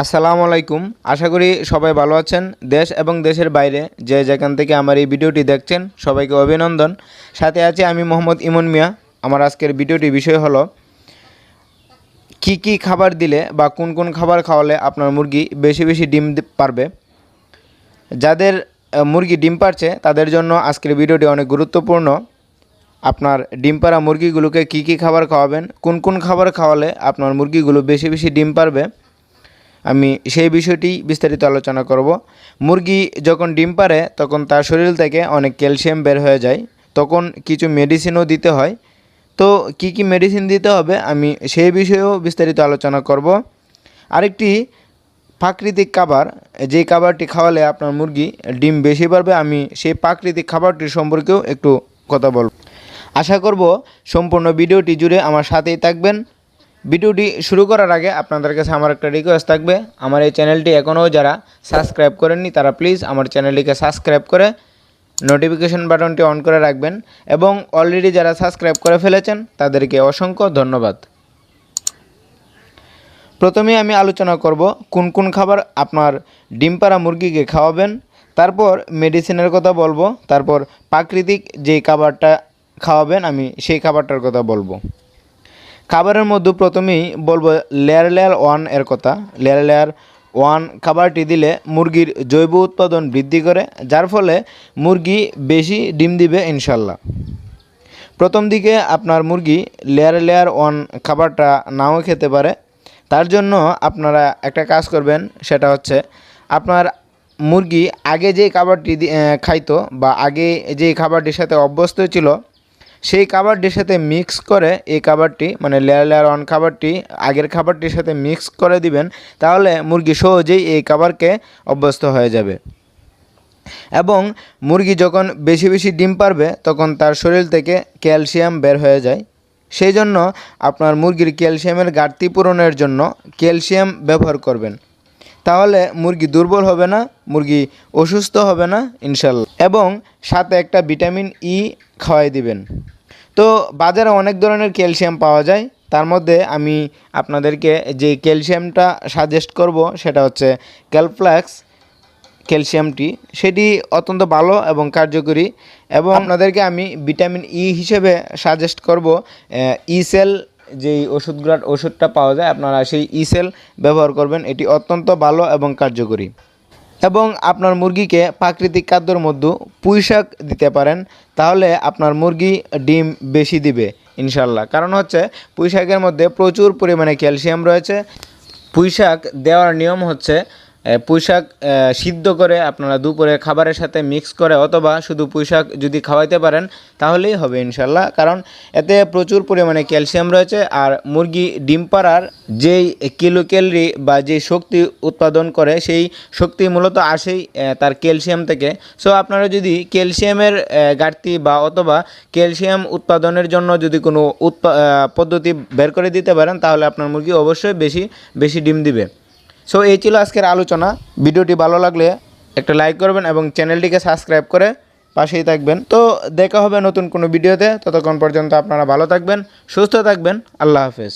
আসসালামু আলাইকুম। আশা করি সবাই ভালো আছেন। দেশ এবং দেশের বাইরে যে যেখান থেকে আমার এই ভিডিওটি দেখছেন, সবাইকে অভিনন্দন। সাথে আছে আমি মোহাম্মদ ইমন মিয়া। আমার আজকের ভিডিওটি বিষয় হলো, কি কি খাবার দিলে বা কোন কোন খাবার খাওয়ালে আপনার মুরগি বেশি বেশি ডিম পারবে? যাদের মুরগি ডিম পারছে, তাদের জন্য আজকের ভিডিওটি অনেক গুরুত্বপূর্ণ। আপনার ডিম পাড়া মুরগিগুলোকে কী কী খাবার খাওয়াবেন, কোন কোন খাবার খাওয়ালে আপনার মুরগিগুলো বেশি বেশি ডিম পারবে? আমি সেই বিষয়টি বিস্তারিত আলোচনা করব। মুরগি যখন ডিম পারে, তখন তার শরীর থেকে অনেক ক্যালসিয়াম বের হয়ে যায়। তখন কিছু মেডিসিনও দিতে হয়। তো কি কি মেডিসিন দিতে হবে, আমি সেই বিষয়েও বিস্তারিত আলোচনা করব। আরেকটি প্রাকৃতিক খাবার যেই খাবারটি খাওয়ালে আপনার মুরগি ডিম বেশি পারবে, আমি সেই প্রাকৃতিক খাবারটির সম্পর্কেও একটু কথা বলব। আশা করব সম্পূর্ণ ভিডিওটি জুড়ে আমার সাথেই থাকবেন। ভিডিওটি শুরু করার আগে আপনাদের কাছে আমার একটা রিকোয়েস্ট থাকবে। আমার এই চ্যানেলটি এখনও যারা সাবস্ক্রাইব করেননি, তারা প্লিজ আমার চ্যানেলটিকে সাবস্ক্রাইব করে নোটিফিকেশন বাটনটি অন করে রাখবেন এবং অলরেডি যারা সাবস্ক্রাইব করে ফেলেছেন, তাদেরকে অসংখ্য ধন্যবাদ। প্রথমে আমি আলোচনা করব কোন কোন খাবার আপনার ডিম পাড়া মুরগিকে খাওয়াবেন, তারপর মেডিসিনের কথা বলব, তারপর প্রাকৃতিক যেই খাবারটা খাওয়াবেন, আমি সেই খাবারটার কথা বলব। খাবারের মধ্যে প্রথমেই বলব লেয়ার লেয়ার ওয়ানের কথা। লেয়ার লেয়ার ওয়ান খাবারটি দিলে মুরগির জৈব উৎপাদন বৃদ্ধি করে, যার ফলে মুরগি বেশি ডিম দিবে ইনশাল্লাহ। প্রথম দিকে আপনার মুরগি লেয়ার লেয়ার ওয়ান খাবারটা নাও খেতে পারে। তার জন্য আপনারা একটা কাজ করবেন, সেটা হচ্ছে আপনার মুরগি আগে যে খাবারটি খাইতো বা আগে যে খাবারটির সাথে অভ্যস্ত ছিল সেই খাবারটির সাথে মিক্স করে এই খাবারটি মানে লেয়ার লেয়ার অন খাবারটি, আগের খাবারটির সাথে মিক্স করে দিবেন, তাহলে মুরগি সহজেই এই খাবারকে অভ্যস্ত হয়ে যাবে। এবং মুরগি যখন বেশি বেশি ডিম পারবে, তখন তার শরীর থেকে ক্যালসিয়াম বের হয়ে যায়। সেই জন্য আপনার মুরগির ক্যালসিয়ামের ঘাটতি পূরণের জন্য ক্যালসিয়াম ব্যবহার করবেন। তাহলে মুরগি দুর্বল হবে না, মুরগি অসুস্থ হবে না, ইনশাল্লাহ। এবং সাথে একটা ভিটামিন ই খাওয়াই দিবেন। তো বাজারে অনেক ধরনের ক্যালসিয়াম পাওয়া যায়। তার মধ্যে আমি আপনাদেরকে যে ক্যালসিয়ামটা সাজেস্ট করব, সেটা হচ্ছে ক্যালফ্ল্যাক্স ক্যালসিয়ামটি। সেটি অত্যন্ত ভালো এবং কার্যকরী। এবং আপনাদেরকে আমি ভিটামিন ই হিসেবে সাজেস্ট করব ই সেল যেই ওষুধগুলো ওষুধটা পাওয়া যায়, আপনারা সেই ইসেল ব্যবহার করবেন। এটি অত্যন্ত ভালো এবং কার্যকরী। এবং আপনার মুরগিকে প্রাকৃতিক খাদ্যর মধ্যে পুঁই শাক দিতে পারেন, তাহলে আপনার মুরগি ডিম বেশি দিবে ইনশাল্লাহ কারণ হচ্ছে, পুঁই শাকের মধ্যে প্রচুর পরিমাণে ক্যালসিয়াম রয়েছে। পুঁই শাক দেওয়ার নিয়ম হচ্ছে এ, পুঁই শাক এ, সিদ্ধ করে আপনারা দুপুরে খাবারের সাথে মিক্স করে অথবা শুধু পুঁই শাক যদি খাওয়াইতে পারেন তাহলেই হবে ইনশাল্লাহ কারণ এতে প্রচুর পরিমাণে ক্যালসিয়াম রয়েছে আর মুরগি ডিম পাড়ার যেই কিলো ক্যালরি বা যে শক্তি উৎপাদন করে সেই শক্তি মূলত আসেই তার ক্যালসিয়াম থেকে। সো আপনারা যদি ক্যালসিয়ামের ঘাটতি বা অথবা ক্যালসিয়াম উৎপাদনের জন্য যদি কোনো উৎপা পদ্ধতি বের করে দিতে পারেন তাহলে আপনার মুরগি অবশ্যই বেশি বেশি ডিম দিবে। সো এই ছিল আজকের আলোচনা। ভিডিওটি ভালো লাগলে একটা লাইক করবেন এবং চ্যানেলটিকে সাবস্ক্রাইব করে পাশেই থাকবেন। তো, দেখা হবে নতুন কোনো ভিডিওতে। ততক্ষণ পর্যন্ত আপনারা ভালো থাকবেন, সুস্থ থাকবেন। আল্লাহ হাফেজ।